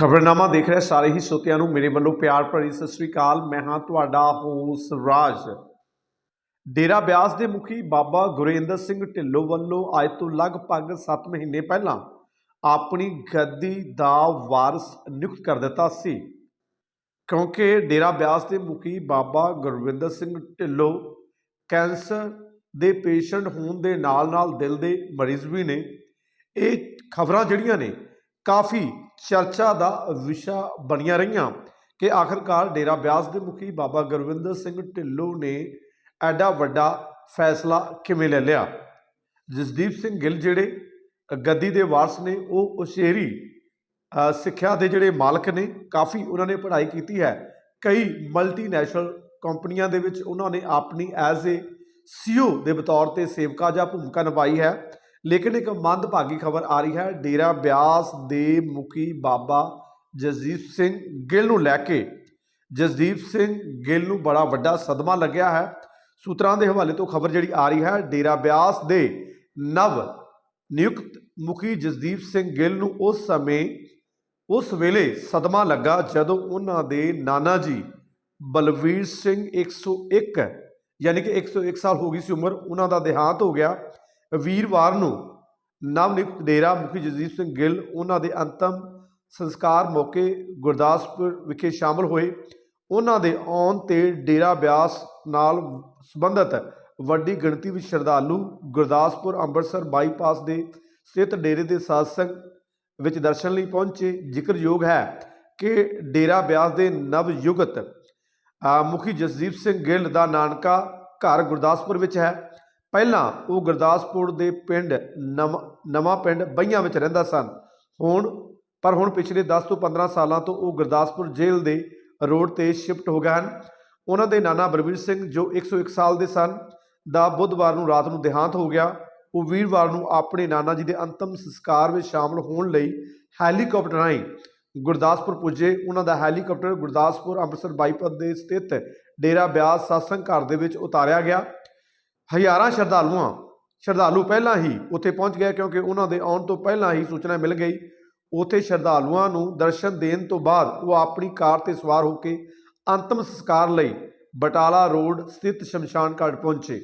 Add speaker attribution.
Speaker 1: ਖਬਰਨਾਮਾ ਦੇਖ ਰਹੇ, ਸਾਰੇ ਹੀ ਸਰੋਤਿਆਂ ਨੂੰ ਮੇਰੇ ਵੱਲੋਂ ਪਿਆਰ ਭਰੀ ਸਤਿ ਸ੍ਰੀ ਅਕਾਲ। ਮੈਂ ਹਾਂ ਤੁਹਾਡਾ ਹੋਸ ਰਾਜ। ਡੇਰਾ ਬਿਆਸ ਦੇ ਮੁਖੀ ਬਾਬਾ ਗੁਰੇਂਦਰ ਸਿੰਘ ਢਿੱਲੋਂ ਵੱਲੋਂ ਅੱਜ ਤੋਂ ਲਗਭਗ 7 ਮਹੀਨੇ ਪਹਿਲਾਂ ਆਪਣੀ ਗੱਦੀ ਦਾ ਵਾਰਸ ਨਿਯੁਕਤ ਕਰ ਦਿੱਤਾ ਸੀ। ਕਿਉਂਕਿ ਡੇਰਾ ਬਿਆਸ ਦੇ ਮੁਖੀ ਬਾਬਾ ਗੁਰਵਿੰਦਰ ਸਿੰਘ ਢਿੱਲੋਂ ਕੈਂਸਰ ਦੇ ਪੇਸ਼ੈਂਟ ਹੋਣ ਦੇ ਨਾਲ-ਨਾਲ ਦਿਲ ਦੇ ਮਰੀਜ਼ ਵੀ ਨੇ। ਇਹ ਖਬਰਾਂ ਜਿਹੜੀਆਂ ਨੇ ਕਾਫੀ ਚਰਚਾ ਦਾ ਵਿਸ਼ਾ ਬਣੀਆਂ ਰਹੀਆਂ ਕਿ ਆਖਰਕਾਰ ਡੇਰਾ ਬਿਆਸ ਦੇ ਮੁਖੀ ਬਾਬਾ ਗੁਰਵਿੰਦਰ ਸਿੰਘ ਢਿੱਲੋਂ ਨੇ ਐਡਾ ਵੱਡਾ ਫੈਸਲਾ ਕਿਵੇਂ ਲੈ ਲਿਆ? ਜਸਦੀਪ ਸਿੰਘ ਗਿੱਲ ਜਿਹੜੇ ਗੱਦੀ ਦੇ ਵਾਰਸ ਨੇ, ਉਹ ਉਸ਼ੇਰੀ ਸਿੱਖਿਆ ਦੇ ਜਿਹੜੇ ਮਾਲਕ ਨੇ, ਕਾਫੀ ਉਹਨਾਂ ਨੇ ਪੜ੍ਹਾਈ ਕੀਤੀ ਹੈ। ਕਈ ਮਲਟੀਨੈਸ਼ਨਲ ਕੰਪਨੀਆਂ ਦੇ ਵਿੱਚ ਉਹਨਾਂ ਨੇ ਆਪਣੀ ਐਜ਼ ਏ ਸੀਓ ਦੇ ਬਤੌਰ ਤੇ ਸੇਵਕਾ ਜਾਂ ਭੂਮਿਕਾ ਨਿਭਾਈ ਹੈ। ਲੇਕਿਨ ਇੱਕ ਮੰਦਭਾਗੀ ਖਬਰ ਆ ਰਹੀ ਹੈ। ਡੇਰਾ ਬਿਆਸ ਦੇ ਮੁਖੀ ਬਾਬਾ ਜਸਦੀਪ ਸਿੰਘ ਗਿੱਲ ਨੂੰ ਲੈ ਕੇ। ਜਸਦੀਪ ਸਿੰਘ ਗਿੱਲ ਨੂੰ ਬੜਾ ਵੱਡਾ ਸਦਮਾ ਲੱਗਿਆ ਹੈ। ਸੂਤਰਾਂ ਦੇ ਹਵਾਲੇ ਤੋਂ ਖਬਰ ਜਿਹੜੀ ਆ ਰਹੀ ਹੈ, ਡੇਰਾ ਬਿਆਸ ਦੇ ਨਵ ਨਿਯੁਕਤ ਮੁਖੀ ਜਸਦੀਪ ਸਿੰਘ ਗਿੱਲ ਨੂੰ ਉਸ ਸਮੇਂ, ਉਸ ਵੇਲੇ ਸਦਮਾ ਲੱਗਾ ਜਦੋਂ ਉਹਨਾਂ ਦੇ ਨਾਨਾ ਜੀ ਬਲਵੀਰ ਸਿੰਘ 101 ਯਾਨੀ ਕਿ 101 ਸਾਲ ਹੋ ਗਈ ਸੀ ਉਮਰ, ਉਹਨਾਂ ਦਾ ਦੇਹਾਂਤ ਹੋ ਗਿਆ। ਵੀਰਵਾਰ ਨੂੰ ਨਵ ਨਿਯੁਕਤ ਡੇਰਾ ਮੁਖੀ ਜਸਦੀਪ ਸਿੰਘ ਗਿੱਲ, ਉਹਨਾਂ ਦੇ ਅੰਤਮ ਸੰਸਕਾਰ ਮੌਕੇ ਗੁਰਦਾਸਪੁਰ ਵਿਖੇ ਸ਼ਾਮਲ ਹੋਏ। ਉਹਨਾਂ ਦੇ ਆਉਣ ਤੇ ਡੇਰਾ ਬਿਆਸ ਨਾਲ ਸੰਬੰਧਿਤ ਵੱਡੀ ਗਿਣਤੀ ਵਿੱਚ ਸ਼ਰਧਾਲੂ ਗੁਰਦਾਸਪੁਰ ਅੰਮ੍ਰਿਤਸਰ ਬਾਈਪਾਸ ਦੇ ਸਥਿਤ ਡੇਰੇ ਦੇ ਸਾਧਸੰਗ ਵਿੱਚ ਦਰਸ਼ਨ ਲਈ ਪਹੁੰਚੇ। ਜ਼ਿਕਰਯੋਗ ਹੈ ਕਿ ਡੇਰਾ ਬਿਆਸ ਦੇ ਨਵ ਯੁਗਤ ਮੁਖੀ ਜਸਦੀਪ ਸਿੰਘ ਗਿੱਲ ਦਾ ਨਾਨਕਾ ਘਰ ਗੁਰਦਾਸਪੁਰ ਵਿੱਚ ਹੈ। ਪਹਿਲਾਂ ਉਹ ਗੁਰਦਾਸਪੁਰ ਦੇ ਪਿੰਡ ਨਵ, ਨਵਾਂ ਪਿੰਡ ਬਈਆਂ ਵਿੱਚ ਰਹਿੰਦਾ ਸਨ। ਹੁਣ, ਪਰ ਹੁਣ ਪਿਛਲੇ 10 ਤੋਂ 15 ਸਾਲਾਂ ਤੋਂ ਉਹ ਗੁਰਦਾਸਪੁਰ ਜੇਲ੍ਹ ਦੇ ਰੋਡ ਤੇ ਸ਼ਿਫਟ ਹੋ ਗਏ ਹਨ। ਉਹਨਾਂ ਦੇ ਨਾਨਾ ਬਲਵੀਰ ਸਿੰਘ ਜੋ 101 ਸਾਲ ਦੇ ਸਨ, ਦਾ ਬੁੱਧਵਾਰ ਨੂੰ ਰਾਤ ਨੂੰ ਦੇਹਾਂਤ ਹੋ ਗਿਆ। ਉਹ ਵੀਰਵਾਰ ਨੂੰ ਆਪਣੇ ਨਾਨਾ ਜੀ ਦੇ ਅੰਤਮ ਸੰਸਕਾਰ ਵਿੱਚ ਸ਼ਾਮਲ ਹੋਣ ਲਈ ਹੈਲੀਕਾਪਟਰ ਰਾਹੀਂ ਗੁਰਦਾਸਪੁਰ ਪੁੱਜੇ। ਉਹਨਾਂ ਦਾ ਹੈਲੀਕਾਪਟਰ ਗੁਰਦਾਸਪੁਰ ਅੰਮ੍ਰਿਤਸਰ ਬਾਈਪਾਸ ਦੇ ਸਥਿਤ ਡੇਰਾ ਬਿਆਸ satsang ਘਰ ਦੇ ਵਿੱਚ ਉਤਾਰਿਆ ਗਿਆ। ਹਜ਼ਾਰਾਂ ਸ਼ਰਧਾਲੂਆਂ, ਸ਼ਰਧਾਲੂ ਪਹਿਲਾਂ ਹੀ ਉੱਥੇ ਪਹੁੰਚ ਗਏ ਕਿਉਂਕਿ ਉਹਨਾਂ ਦੇ ਆਉਣ ਤੋਂ ਪਹਿਲਾਂ ਹੀ ਸੂਚਨਾ ਮਿਲ ਗਈ। ਉੱਥੇ ਸ਼ਰਧਾਲੂਆਂ ਨੂੰ ਦਰਸ਼ਨ ਦੇਣ ਤੋਂ ਬਾਅਦ ਉਹ ਆਪਣੀ ਕਾਰ ਤੇ ਸਵਾਰ ਹੋ ਕੇ ਅੰਤਮ ਸੰਸਕਾਰ ਲਈ ਬਟਾਲਾ ਰੋਡ ਸਥਿਤ ਸ਼ਮਸ਼ਾਨ ਘਾਟ ਪਹੁੰਚੇ।